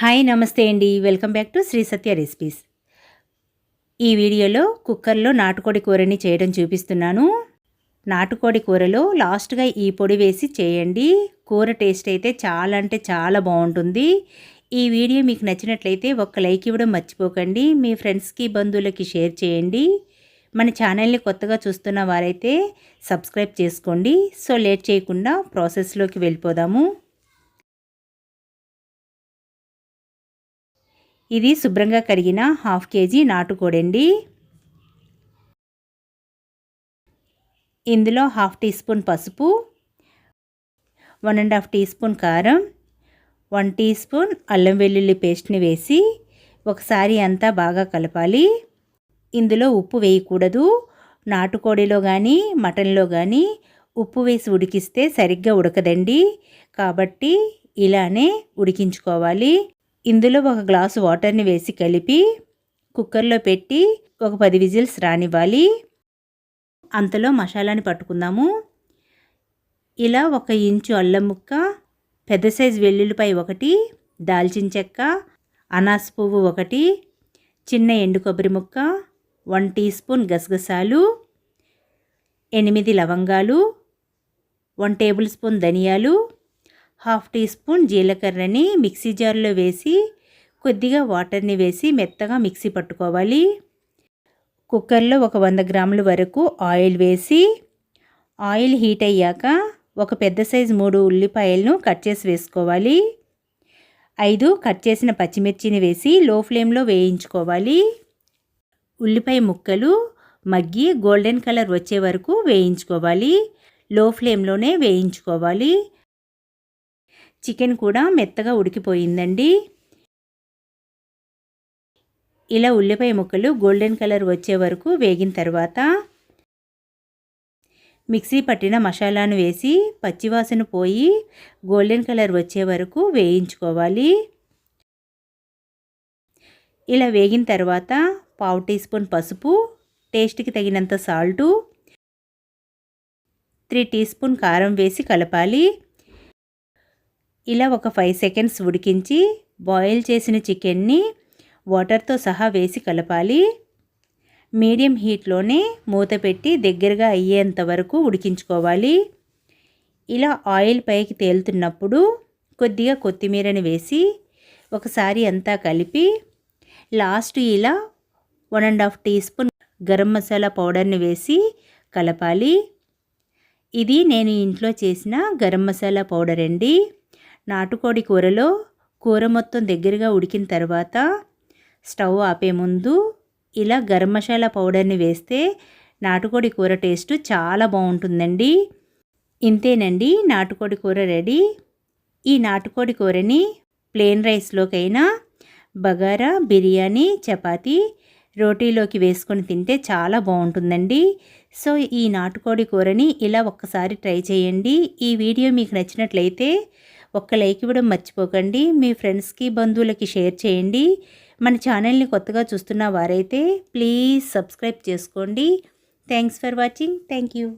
Hi నమస్తే అండి. Welcome back to Shri Satya recipes. ఈ వీడియోలో కుక్కర్లో నాటుకోడి కూరని చేయడం చూపిస్తున్నాను. నాటుకోడి కూరలో లాస్ట్గా ఈ పొడి వేసి చేయండి. కూర టేస్ట్ అయితే చాలా అంటే చాలా బాగుంటుంది. ఈ వీడియో మీకు నచ్చినట్లయితే ఒక్క లైక్ ఇవ్వడం మర్చిపోకండి. మీ ఫ్రెండ్స్కి బంధువులకి షేర్ చేయండి. మన ఛానల్ని కొత్తగా చూస్తున్న వారైతే సబ్స్క్రైబ్ చేసుకోండి. సో లేట్ చేయకుండా ప్రాసెస్లోకి వెళ్ళిపోదాము. ఇది శుభ్రంగా కడిగిన హాఫ్ కేజీ నాటుకోడండి. ఇందులో హాఫ్ టీ స్పూన్ పసుపు one and half teaspoon కారం వన్ టీ స్పూన్ అల్లం వెల్లుల్లి పేస్ట్ని వేసి ఒకసారి అంతా బాగా కలపాలి. ఇందులో ఉప్పు వేయకూడదు. నాటుకోడిలో కానీ మటన్లో కానీ ఉప్పు వేసి ఉడికిస్తే సరిగ్గా ఉడకదండి. కాబట్టి ఇలానే ఉడికించుకోవాలి. ఇందులో ఒక గ్లాసు వాటర్ని వేసి కలిపి కుక్కర్లో పెట్టి ఒక పది విజిల్స్ రానివ్వాలి. అంతలో మసాలాని పట్టుకుందాము. ఇలా ఒక ఇంచు అల్లం ముక్క పెద్ద సైజు వెల్లుల్లిపై ఒకటి దాల్చిన చెక్క అనాస్ పువ్వు ఒకటి చిన్న ఎండు కొబ్బరి ముక్క వన్ టీ స్పూన్ గసగసాలు ఎనిమిది లవంగాలు వన్ టేబుల్ స్పూన్ ధనియాలు హాఫ్ టీ స్పూన్ జీలకర్రని మిక్సీ జార్లో వేసి కొద్దిగా వాటర్ని వేసి మెత్తగా మిక్సీ పట్టుకోవాలి. కుక్కర్లో ఒక వంద గ్రాముల వరకు ఆయిల్ వేసి ఆయిల్ హీట్ అయ్యాక ఒక పెద్ద సైజు మూడు ఉల్లిపాయలను కట్ చేసి వేసుకోవాలి. ఐదు కట్ చేసిన పచ్చిమిర్చిని వేసి లో ఫ్లేమ్లో వేయించుకోవాలి. ఉల్లిపాయ ముక్కలు మగ్గి గోల్డెన్ కలర్ వచ్చే వరకు వేయించుకోవాలి. లో ఫ్లేమ్లోనే వేయించుకోవాలి. చికెన్ కూడా మెత్తగా ఉడికిపోయిందండి. ఇలా ఉల్లిపాయ ముక్కలు గోల్డెన్ కలర్ వచ్చే వరకు వేగిన తర్వాత మిక్సీ పట్టిన మసాలాను వేసి పచ్చివాసన పోయి గోల్డెన్ కలర్ వచ్చే వరకు వేయించుకోవాలి. ఇలా వేగిన తర్వాత పావు టీ స్పూన్ పసుపు టేస్ట్కి తగినంత సాల్టు త్రీ టీ స్పూన్ కారం వేసి కలపాలి. ఇలా ఒక ఫైవ్ సెకండ్స్ ఉడికించి బాయిల్ చేసిన చికెన్ని వాటర్తో సహా వేసి కలపాలి. మీడియం హీట్లోనే మూత పెట్టి దగ్గరగా అయ్యేంత వరకు ఉడికించుకోవాలి. ఇలా ఆయిల్ పైకి తేలుతున్నప్పుడు కొద్దిగా కొత్తిమీరని వేసి ఒకసారి అంతా కలిపి లాస్ట్ ఇలా one and half teaspoon garam masala పౌడర్ని వేసి కలపాలి. ఇది నేను ఇంట్లో చేసిన గరం మసాలా పౌడర్ అండి. నాటుకోడి కూరలో కూర మొత్తం దగ్గరగా ఉడికిన తర్వాత స్టవ్ ఆపే ముందు ఇలా గరం మసాలా పౌడర్ని వేస్తే నాటుకోడి కూర టేస్ట్ చాలా బాగుంటుందండి. ఇంతేనండి నాటుకోడి కూర రెడీ. ఈ నాటుకోడి కూరని ప్లేన్ రైస్లోకైనా బగారా బిర్యానీ చపాతీ రోటీలోకి వేసుకొని తింటే చాలా బాగుంటుందండి. సో ఈ నాటుకోడి కూరని ఇలా ఒక్కసారి ట్రై చేయండి. ఈ వీడియో మీకు నచ్చినట్లయితే ఒక్క లైక్ ఇవ్వడం మర్చిపోకండి. మీ ఫ్రెండ్స్కి బంధువులకి షేర్ చేయండి. మన ఛానల్ని కొత్తగా చూస్తున్న వారైతే ప్లీజ్ సబ్స్క్రైబ్ చేసుకోండి. Thanks for watching. Thank you.